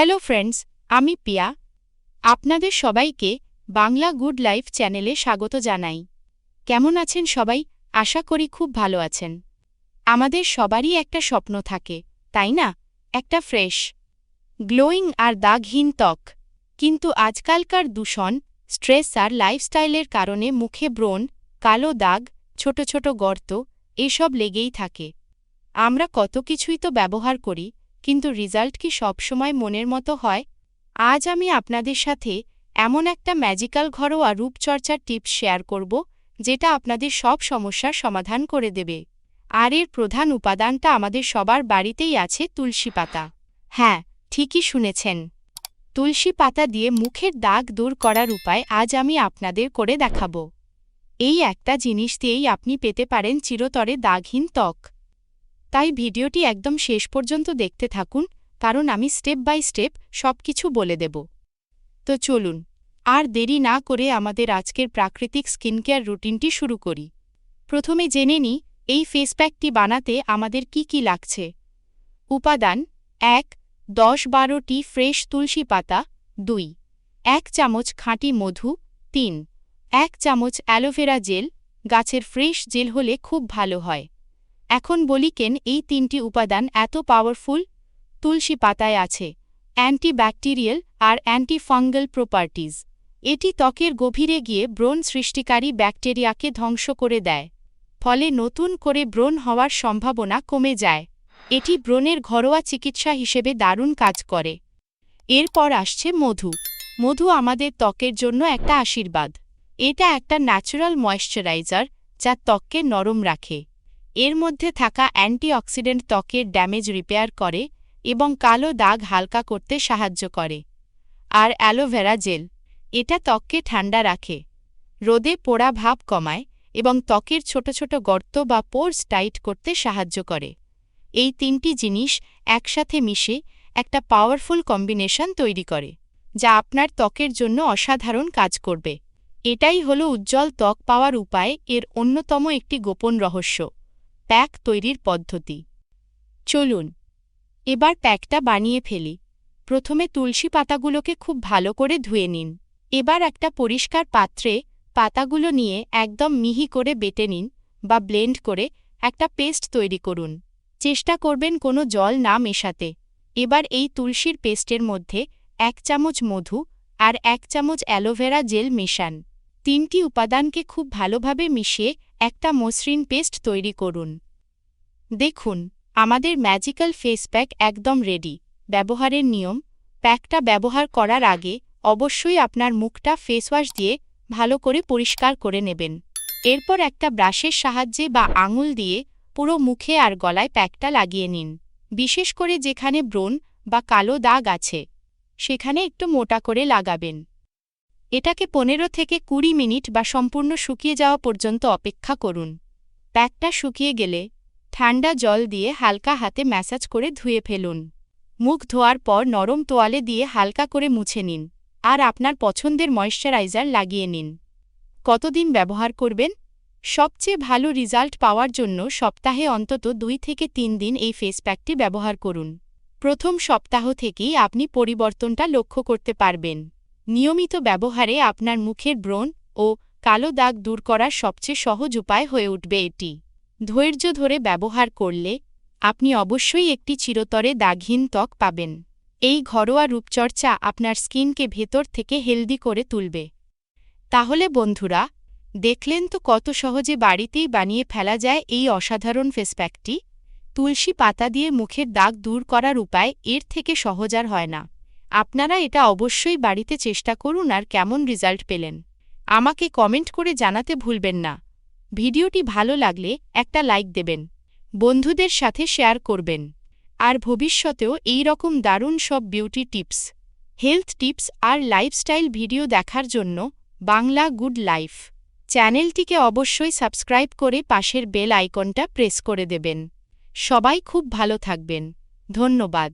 Hello friends, আমি পিয়া। আপনাদের সবাইকে বাংলা গুড লাইফ চ্যানেলে স্বাগত জানাই। কেমন আছেন সবাই? আশা করি খুব ভালো আছেন। আমাদের সবারই একটা স্বপ্ন থাকে, তাই না? একটা ফ্রেশ, গ্লোয়িং আর দাগহীন ত্বক। কিন্তু আজকালকার দূষণ, স্ট্রেস আর লাইফস্টাইলের কারণে মুখে ব্রণ, কালো দাগ, ছোট ছোট গর্ত, এসব লেগেই থাকে। আমরা কত কিছুই তো ব্যবহার করি কিন্তু রেজাল্ট কি সবসময় মনের মতো হয়? আজ আমি আপনাদের সাথে এমন একটা ম্যাজিক্যাল ঘরোয়া রূপচর্চার টিপস শেয়ার করব, যেটা আপনাদের সব সমস্যার সমাধান করে দেবে। আর এর প্রধান উপাদানটা আমাদের সবার বাড়িতেই আছে, তুলসী পাতা। হ্যাঁ ঠিকই শুনেছেন। তুলসী পাতা দিয়ে মুখের দাগ দূর করার উপায় আজ আমি আপনাদের করে দেখাব। এই একটা জিনিস দিয়েই আপনি পেতে পারেন চিরতরে দাগহীন ত্বক। তাই ভিডিওটি একদম শেষ পর্যন্ত দেখতে থাকুন, কারণ আমি স্টেপ বাই স্টেপ সব কিছু বলে দেব। তো চলুন, আর দেরি না করে আমাদের আজকের প্রাকৃতিক স্কিনকেয়ার রুটিনটি শুরু করি। প্রথমে জেনে নিই, এই ফেস প্যাকটি বানাতে আমাদের কি কি লাগছে। উপাদান, এক, দশ বারোটি ফ্রেশ তুলসী পাতা, দুই, এক চামচ খাঁটি মধু, তিন, এক চামচ অ্যালোভেরা জেল, গাছের ফ্রেশ জেল হলে খুব ভালো হয়। এখন বলি কেন এই তিনটি উপাদান এত পাওয়ারফুল তুলসী পাতায় আছে। অ্যান্টিব্যাকটেরিয়াল আর অ্যান্টিফাঙ্গাল প্রপার্টিজ এটি ত্বকের গভীরে গিয়ে ব্রণ সৃষ্টিকারী ব্যাকটেরিয়াকে ধ্বংস করে দেয়। ফলে নতুন করে ব্রণ হওয়ার সম্ভাবনা কমে যায়। এটি ব্রণের ঘরোয়া চিকিৎসা হিসেবে দারুণ কাজ করে। এরপর আসছে মধু। মধু আমাদের ত্বকের জন্য একটা আশীর্বাদ। এটা একটা ন্যাচারাল ময়েশ্চারাইজার যা ত্বককে নরম রাখে। এর মধ্যে থাকা অ্যান্টিঅক্সিডেন্ট ত্বকের ড্যামেজ রিপেয়ার করে এবং কালো দাগ হালকা করতে সাহায্য করে। আর অ্যালোভেরা জেল, এটা ত্বককে ঠান্ডা রাখে, রোদে পোড়া ভাব কমায় এবং ত্বকের ছোট ছোট গর্ত বা পোর্স টাইট করতে সাহায্য করে। এই তিনটি জিনিস একসাথে মিশে একটা পাওয়ারফুল কম্বিনেশন তৈরি করে, যা আপনার ত্বকের জন্য অসাধারণ কাজ করবে। এটাই হলো উজ্জ্বল ত্বক পাওয়ার উপায়, এর অন্যতম একটি গোপন রহস্য। প্যাক তৈরির পদ্ধতি। চলুন, এবার প্যাকটা বানিয়ে ফেলি। প্রথমে তুলসী পাতাগুলোকে খুব ভালো করে ধুয়ে নিন। এবার একটা পরিষ্কার পাত্রে পাতাগুলো নিয়ে একদম মিহি করে বেটে নিন বা ব্লেন্ড করে একটা পেস্ট তৈরি করুন। চেষ্টা করবেন কোনো জল না মেশাতে। এবার এই তুলসীর পেস্টের মধ্যে এক চামচ মধু আর এক চামচ অ্যালোভেরা জেল মেশান। তিনটি উপাদানকে খুব ভালোভাবে মিশিয়ে একটা মসৃণ পেস্ট তৈরি করুন। দেখুন, আমাদের ম্যাজিক্যাল ফেস প্যাক একদম রেডি। ব্যবহারের নিয়ম, প্যাকটা ব্যবহার করার আগে অবশ্যই আপনার মুখটা ফেসওয়াশ দিয়ে ভালো করে পরিষ্কার করে নেবেন। এরপর একটা ব্রাশের সাহায্যে বা আঙুল দিয়ে পুরো মুখে আর গলায় প্যাকটা লাগিয়ে নিন। বিশেষ করে যেখানে ব্রণ বা কালো দাগ আছে, সেখানে একটু মোটা করে লাগাবেন। এটাকে পনেরো থেকে কুড়ি মিনিট বা সম্পূর্ণ শুকিয়ে যাওয়া পর্যন্ত অপেক্ষা করুন। প্যাকটা শুকিয়ে গেলে ঠান্ডা জল দিয়ে হালকা হাতে ম্যাসাজ করে ধুয়ে ফেলুন। মুখ ধোয়ার পর নরম তোয়ালে দিয়ে হালকা করে মুছে নিন আর আপনার পছন্দের ময়েশ্চারাইজার লাগিয়ে নিন। কতদিন ব্যবহার করবেন? সবচেয়ে ভালো রেজাল্ট পাওয়ার জন্য সপ্তাহে অন্তত দুই থেকে তিন দিন এই ফেস প্যাকটি ব্যবহার করুন। প্রথম সপ্তাহ থেকেই আপনি পরিবর্তনটা লক্ষ্য করতে পারবেন। নিয়মিত ব্যবহারে আপনার মুখের ব্রণ ও কালো দাগ দূর করার সবচেয়ে সহজ উপায় হয়ে উঠবে এটি। ধৈর্য ধরে ব্যবহার করলে আপনি অবশ্যই একটি চিরতরে দাগহীন ত্বক পাবেন। এই ঘরোয়া রূপচর্চা আপনার স্কিনকে ভেতর থেকে হেলদি করে তুলবে। তাহলে বন্ধুরা, দেখলেন তো কত সহজে বাড়িতেই বানিয়ে ফেলা যায় এই অসাধারণ ফেসপ্যাকটি তুলসী পাতা দিয়ে মুখের দাগ দূর করার উপায় এর থেকে সহজ আর হয় না। আপনারা এটা অবশ্যই বাড়িতে চেষ্টা করুন আর কেমন রেজাল্ট পেলেন। আমাকে কমেন্ট করে জানাতে ভুলবেন না। ভিডিওটি ভালো লাগলে একটা লাইক দেবেন, বন্ধুদের সাথে শেয়ার করবেন, আর ভবিষ্যতেও এই রকম দারুণ সব বিউটি টিপস, হেলথ টিপস আর লাইফস্টাইল ভিডিও দেখার জন্য বাংলা গুড লাইফ চ্যানেলটিকে অবশ্যই সাবস্ক্রাইব করে পাশের বেল আইকনটা প্রেস করে দেবেন। সবাই খুব ভালো থাকবেন। ধন্যবাদ।